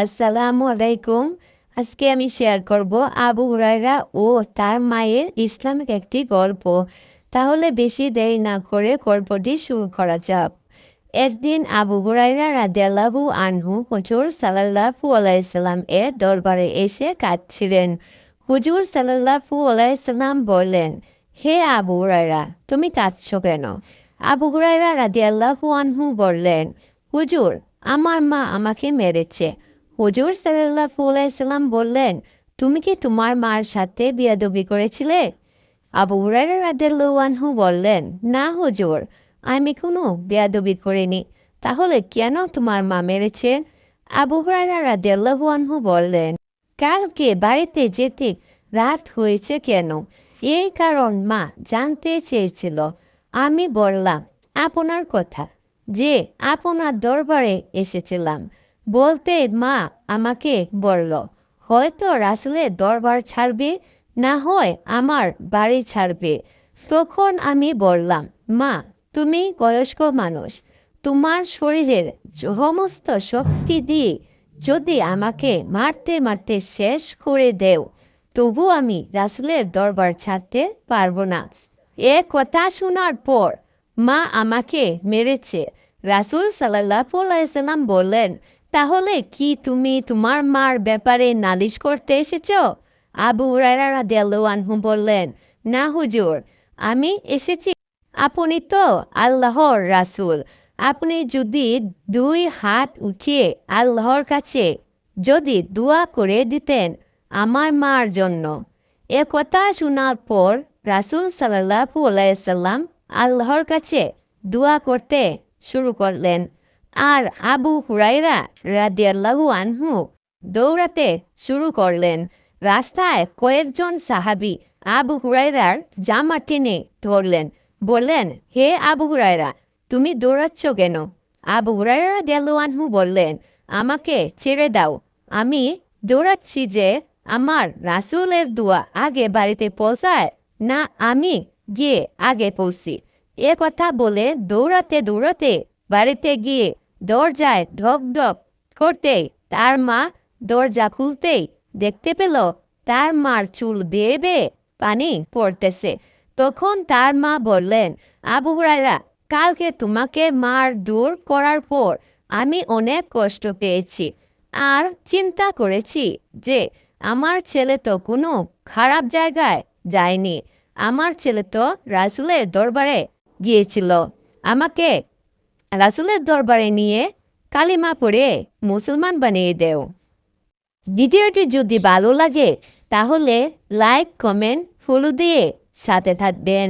আসসালামু আলাইকুম আজকে আমি শেয়ার করব আবু হুরায়রা ও তার মায়ের ইসলামিক একটি গল্প। তাহলে বেশি দেরি না করে গল্পটি শুরু করা যাক। একদিন আবু হুরায়রা রাদিয়াল্লাহু আনহু হুজুর সাল্লাল্লাহু আলাইসাল্লাম এর দরবারে এসে কাঁদছিলেন। হুজুর সাল্লাল্লাহু আলাইসাল্লাম বললেন, হে আবু হুরায়রা, তুমি কাঁদছ কেন? আবু হুরায়রা রাদিয়াল্লাহু আনহু বললেন, হুজুর, আমার মা আমাকে মেরেছে। হুজুর সাল্লাল্লাহু আলাইসাল্লাম বললেন, তুমি কি তোমার মার সাথে বিয়াদবি করেছিলে? আবু আনহু বললেন, না হজুর, আমি কোনো বেয়াদবি করিনি। তাহলে কেন তোমার মা মেরেছে? আবু আনহু বললেন, কালকে বাড়িতে যেতে রাত হয়েছে কেন? এই কারণ মা জানতে চেয়েছিল। আমি বললাম, আপনার কথা, যে আপনার দরবারে এসেছিলাম। বলতে মা আমাকে বলল, হয়তো রাসুলের দরবার ছাড়বে, না হয় আমার বাড়ি ছাড়বে। তখন আমি বললাম, মা, তুমি বয়স্ক মানুষ, তোমার শরীরের সমস্ত শক্তি দিয়ে যদি আমাকে মারতে মারতে শেষ করে দেও, তবু আমি রাসুলের দরবার ছাড়তে পারব না। এ কথা শোনার পর মা আমাকে মেরেছে। রাসুল সাল্লাহ বললেন তাহলে কি তুমি তোমার মার ব্যাপারে নালিশ করতে এসেছ? আবু রায়রা দেওয়ানহু বললেন, না হুজুর, আমি এসেছি। আপনি তো আল্লাহর রাসুল। আপনি যদি দুই হাত উঠিয়ে আল্লাহর কাছে যদি দোয়া করে দিতেন আমার মার জন্য। এ কথা শোনার পর রাসুল সাল্লাহু আলাইসাল্লাম আল্লাহর কাছে দোয়া করতে শুরু করলেন। আর আবু হুরাইরা রাদিয়াল্লাহু আনহু দৌড়াতে শুরু করলেন। রাস্তায় কয়েকজন সাহাবি আবু হুরাইরার জামা টেনে ধরলেন। বললেন, হে আবু হুরাইরা তুমি দৌড়াচ্ছ কেন? আবু হুরাইরা আনহু বললেন, আমাকে ছেড়ে দাও। আমি দৌড়াচ্ছি যে আমার রাসুলের দোয়া আগে বাড়িতে পৌঁছায়, না আমি গিয়ে আগে পৌঁছি। এ কথা বলে দৌড়াতে দৌড়াতে বাড়িতে গিয়ে দরজায় ঢক ঢক করতেই তার মা দরজা খুলতেই দেখতে পেল তার মার চুল বেয়ে বেয়ে পানি পড়তেছে। তখন তার মা বললেন, আবু হুরাইরা কালকে তোমাকে মার দূর করার পর আমি অনেক কষ্ট পেয়েছি। আর চিন্তা করেছি যে আমার ছেলে তো কোনো খারাপ জায়গায় যায়নি। আমার ছেলে তো রাসুলের দরবারে গিয়েছিল। আমাকে রাসুলের দরবারে নিয়ে কালিমা পড়ে মুসলমান বানিয়ে দেও। ভিডিওটি যদি ভালো লাগে, তাহলে লাইক কমেন্ট ফলো দিয়ে সাথে থাকবেন।